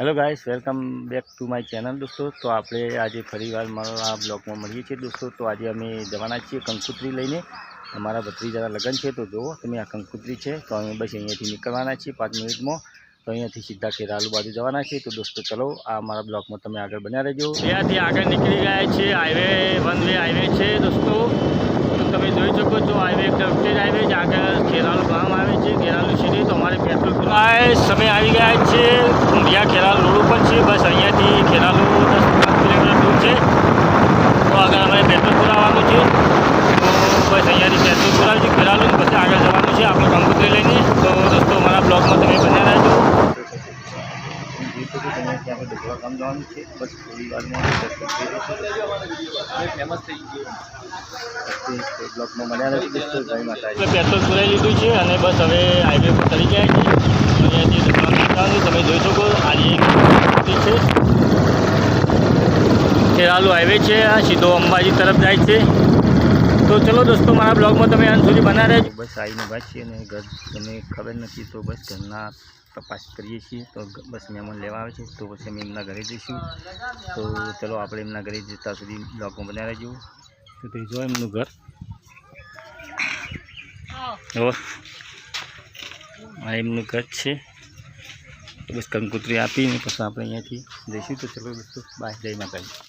Hello guys welcome back to my channel દોસ્તો તો આપણે આજે ફરીવાર મારા બ્લોગમાં મળીએ છીએ દોસ્તો તો આજે અમે જવાના છીએ કંકુત્રી લઈને। અમારા ભત્રીજાના લગ્ન છે, તો જુઓ તમે આ કંકુત્રી છે, તો અમે બસ અહીંયાથી નીકળવાના છીએ પાંચ મિનિટમાં। તો અહીંયાથી સીધા ખેરાલુ બાજુ જવાના છીએ। તો દોસ્તો, ચલો, આ અમારા બ્લોગમાં તમે આગળ બન્યા રહેજો। ત્યાંથી આગળ નીકળી ગયા છે હાઈવે વન વે હાઈવે છે દોસ્તો। તો તમે જોઈ શકો છો હાઈવે એકદમ સ્ટેજ હાઈવે આગળ ખેરાલુ ગામ આવે છે, ખેરાલુ અમારે પેટ્રોલ પુરાય સમય આવી ગયા છે. ઊંધિયા ખેરાલ રોડ ઉપર છે. બસ અહીંયાથી ખેરાલુ દસ પાંચ કિલોમીટર દૂર છે. તો આગળ અમારે પેટ્રોલ પુરાવાનું છે. તો બસ અહીંયાથી પેટ્રોલ પુરાવ્યું છે ખેરાલુ પછી આગળ જવાનું છે. આપણે કંકોત્રી લઈને તો દોસ્તો અમારા બ્લોગમાં તમે બન્યા રહેજો ગામ જવાનું છે. બસ થોડી વારમાં ફેમસ થઈ ગયું. બ્લોકમાં મળ્યા નથી જય માતાજી. પેટ્રોલ પુરાઈ લીધું છે અને બસ હવે હાઈવે પર ચડી જાય છે. અહીંયાથી દુકાન નીકળવાનું તમે જોઈ શકો આજે છે. ખેરાલુ હાઈવે છે આ સીધો અંબાજી તરફ જાય છે. તો ચલો દોસ્તો મારા બ્લોગમાં તમે અંત સુધી બના રહેજો. બસ આવીને વાત છીએ અને ઘર મને ખબર નથી તો બસ ઘરના તપાસ કરીએ છીએ. તો બસ મહેમાન લેવા આવે છે તો પછી અમે એમના ઘરે જઈશું. તો ચલો આપણે એમના ઘરે જતા સુધી બ્લોગમાં બના રહેજો. તો તે જો એમનું ઘર. જો આ એમનું ઘર છે. તો બસ કંકુત્રી આપીને પછી આપણે અહીંયાથી જઈશું. તો ચલો દોસ્તો બાય. જય માતાજી.